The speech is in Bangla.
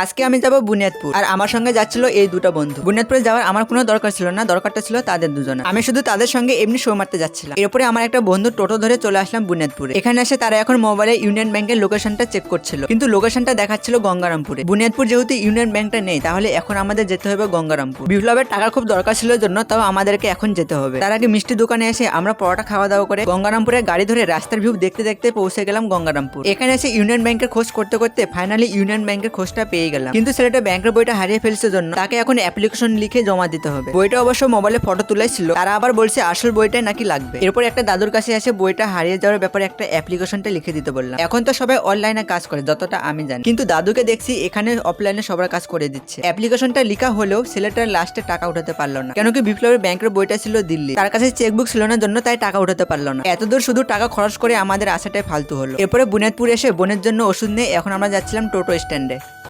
আজকে আমি যাব বুনিয়াদপুর। আর আমার সঙ্গে যাচ্ছিল এই দুটো বন্ধু। বুনিয়াদপুরে যাওয়ার আমার কোনো দরকার ছিল না, দরকারটা ছিল তাদের দুজনে আমি শুধু তাদের সঙ্গে এমনি শো মারতে যাচ্ছিলাম। এরপরে আমার একটা বন্ধু টোটো ধরে চলে আসলাম বুনিয়াদপুরে। এখানে এসে তারা এখন মোবাইলে ইউনিয়ন ব্যাংকের লোকেশনটা চেক করছিল। কিন্তু লোকেশনটা দেখাচ্ছিল গঙ্গারামপুরে। বুনিয়াদপুর যেহেতু ইউনিয়ন ব্যাংকটা নেই, তাহলে এখন আমাদের যেতে হবে গঙ্গারামপুর। বিপ্লবের টাকা খুব দরকার ছিল জন্য, তাও আমাদেরকে এখন যেতে হবে। তার আগে মিষ্টি দোকানে এসে আমরা পরোটা খাওয়া দাওয়া করে গঙ্গারামপুরে গাড়ি ধরে রাস্তার ভিউ দেখতে দেখতে পৌঁছে গেলাম গঙ্গারামপুর। এখানে এসে ইউনিয়ন ব্যাংকের খোঁজ করতে করতে ফাইনালি ইউনিয়ন ব্যাংকের খোঁজটা পেয়ে গেলাম। কিন্তু ছেলেটা ব্যাংকের বইটা হারিয়ে ফেলছে জন্য তাকে এখন অ্যাপ্লিকেশন লিখে জমা দিতে হবে। বইটা অবশ্য মোবাইলে ফটো তুলাই ছিল তারা আবার বলছে, আসল বইটাই নাকি লাগবে? এরপর একটা দাদুর কাছে এসে বইটা হারিয়ে যাওয়ার ব্যাপারে একটা অ্যাপ্লিকেশনটা লিখে দিতে বললাম। এখন তো সবাই অনলাইনে কাজ করে, যতটা আমি জানি। কিন্তু দাদুকে দেখছি এখানে অফলাইনে সবার কাজ করে দিচ্ছে। অ্যাপ্লিকেশনটা লেখা হলেও ছেলেটার লাস্টে টাকা উঠাতে পারল না। কেন কি বিপ্লবের ব্যাংকের বইটা ছিল দিল্লি। তার কাছে চেকবুক ছিল না জন্য তাই টাকা উঠাতে পারল না। এতদূর শুধু টাকা খরচ করে আমাদের আশাটাই ফালতু হলো। এরপরে বুনিয়াদপুর এসে বোনের জন্য ওষুধ নিয়ে এখন আমরা যাচ্ছিলাম টোটো স্ট্যান্ডে